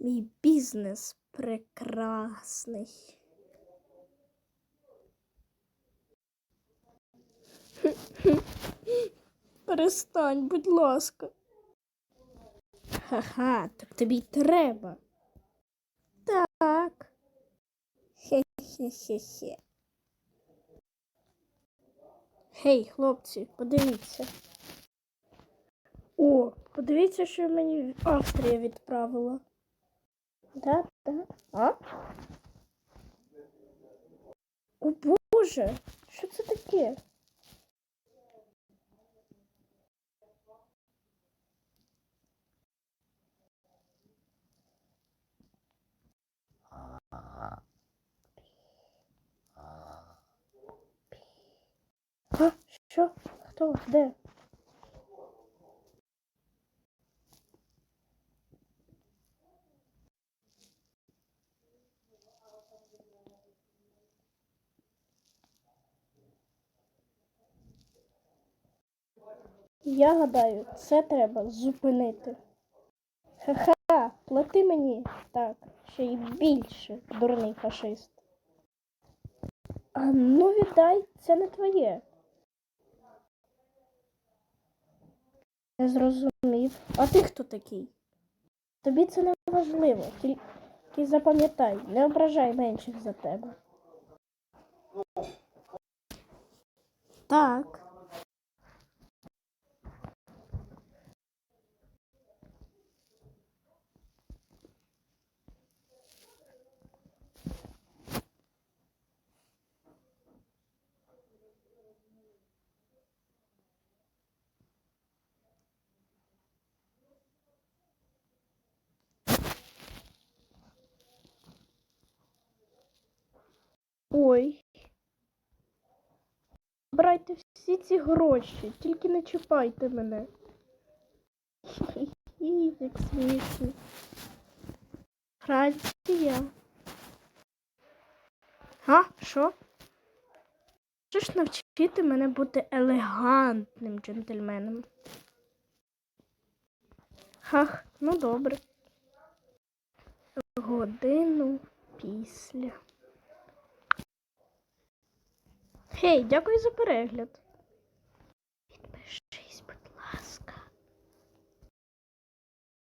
Мій бізнес прекрасний. Перестань, будь ласка. Ха-ха, так тобі й треба. Так. Хе-хе-хе-хе. Гей, хлопці, подивіться. О, подивіться, що мені Австрія відправила. Да, да. А? О Боже, що це таке? А, що? Хто? Де? Я гадаю, це треба зупинити. Ха-ха, плати мені так, ще й більше, дурний фашист. А ну віддай, це не твоє. Не зрозумів. А ти хто такий? Тобі це не важливо. Тільки запам'ятай, не ображай менших за тебе. Так. Ой. Брайте всі ці гроші, тільки не чіпайте мене. Хі-хі, як смішно. Франція. А, що? Можеш навчити мене бути елегантним джентльменом? Хах, ну добре. Годину після. Хей, дякую за перегляд.